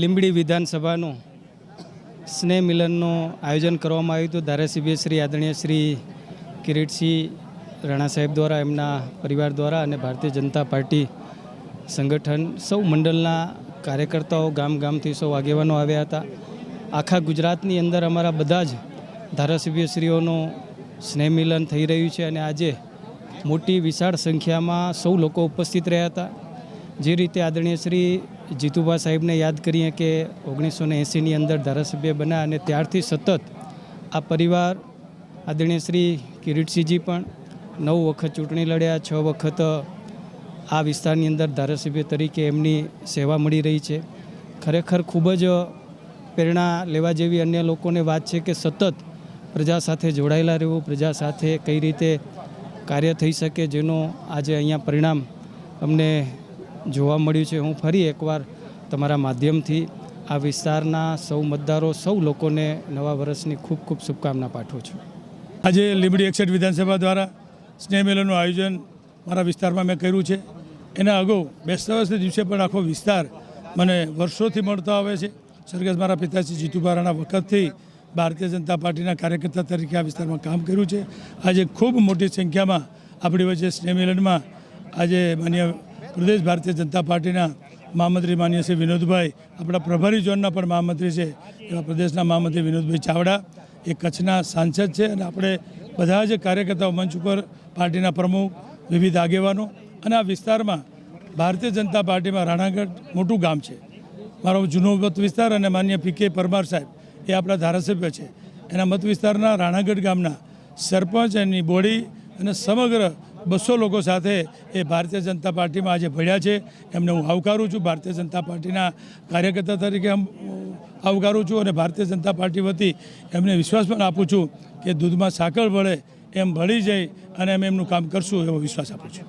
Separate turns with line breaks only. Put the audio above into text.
લીંબડી વિધાનસભાનું સ્નેહ મિલનનું આયોજન કરવામાં આવ્યું હતું. ધારાસભ્ય શ્રી આદરણીય શ્રી કિરીટસિંહ રાણા સાહેબ દ્વારા, એમના પરિવાર દ્વારા અને ભારતીય જનતા પાર્ટી સંગઠન સૌ મંડળના કાર્યકર્તાઓ ગામ ગામથી સૌ આગેવાનો આવ્યા હતા. આખા ગુજરાતની અંદર અમારા બધા જ ધારાસભ્યશ્રીઓનું સ્નેહ મિલન થઈ રહ્યું છે અને આજે મોટી વિશાળ સંખ્યામાં સૌ લોકો ઉપસ્થિત રહ્યા હતા. જે રીતે આદરણીય શ્રી જીતુભા સાહેબને યાદ કરીએ કે ઓગણીસો ને એંસીની અંદર ધારાસભ્ય બન્યા અને ત્યારથી સતત આ પરિવાર આદરણીય શ્રી કિરીટસિંહજી પણ નવ વખત ચૂંટણી લડ્યા, છ વખત આ વિસ્તારની અંદર ધારાસભ્ય તરીકે એમની સેવા મળી રહી છે. ખરેખર ખૂબ જ પ્રેરણા લેવા જેવી અન્ય લોકોને વાત છે કે સતત પ્રજા સાથે જોડાયેલા રહેવું, પ્રજા સાથે કઈ રીતે કાર્ય થઈ શકે, જેનો આજે અહીંયા પરિણામ અમને જોવા મળ્યું છે. હું ફરી એકવાર તમારા માધ્યમથી આ વિસ્તારના સૌ મતદારો, સૌ લોકોને નવા વર્ષની ખૂબ ખૂબ શુભકામના પાઠવું છું.
આજે લીંબડી એકસઠ વિધાનસભા દ્વારા સ્નેહ મેળાનું આયોજન મારા વિસ્તારમાં મેં કર્યું છે. એના અગાઉ બેસતા વર્ષના દિવસે પણ આખો વિસ્તાર મને વર્ષોથી મળતો આવે છે. સ્વર્ગસ્થ મારા પિતાશ્રી જીતુભારાના વખતથી ભારતીય જનતા પાર્ટીના કાર્યકર્તા તરીકે આ વિસ્તારમાં કામ કર્યું છે. આજે ખૂબ મોટી સંખ્યામાં આપણી વચ્ચે સ્નેહ મિલનમાં આજે માન્ય પ્રદેશ ભારતીય જનતા પાર્ટીના મહામંત્રી માન્ય શ્રી વિનોદભાઈ, આપણા પ્રભારી ઝોનના પણ મહામંત્રી છે, એવા પ્રદેશના મહામંત્રી વિનોદભાઈ ચાવડા. એ કચ્છના સાંસદ છે અને આપણે બધા જ કાર્યકર્તાઓ મંચ ઉપર પાર્ટીના પ્રમુખ, વિવિધ આગેવાનો અને આ વિસ્તારમાં ભારતીય જનતા પાર્ટીમાં રાણાગઢ મોટું ગામ છે. મારો જૂનો મત વિસ્તાર અને માન્ય પી કે પરમાર સાહેબ એ આપણા ધારાસભ્ય છે. એના મત વિસ્તારના રાણાગઢ ગામના સરપંચ એની બોડી અને સમગ્ર બસો લોકો સાથે એ ભારતીય જનતા પાર્ટીમાં આજે ભળ્યા છે. એમને હું આવકારું છું. ભારતીય જનતા પાર્ટીના કાર્યકર્તા તરીકે આવકારું છું અને ભારતીય જનતા પાર્ટી વતી એમને વિશ્વાસ પણ આપું છું કે દૂધમાં સાકર ભળે એમ ભળી જાય અને અમે એમનું કામ કરશું એવો વિશ્વાસ આપું છું.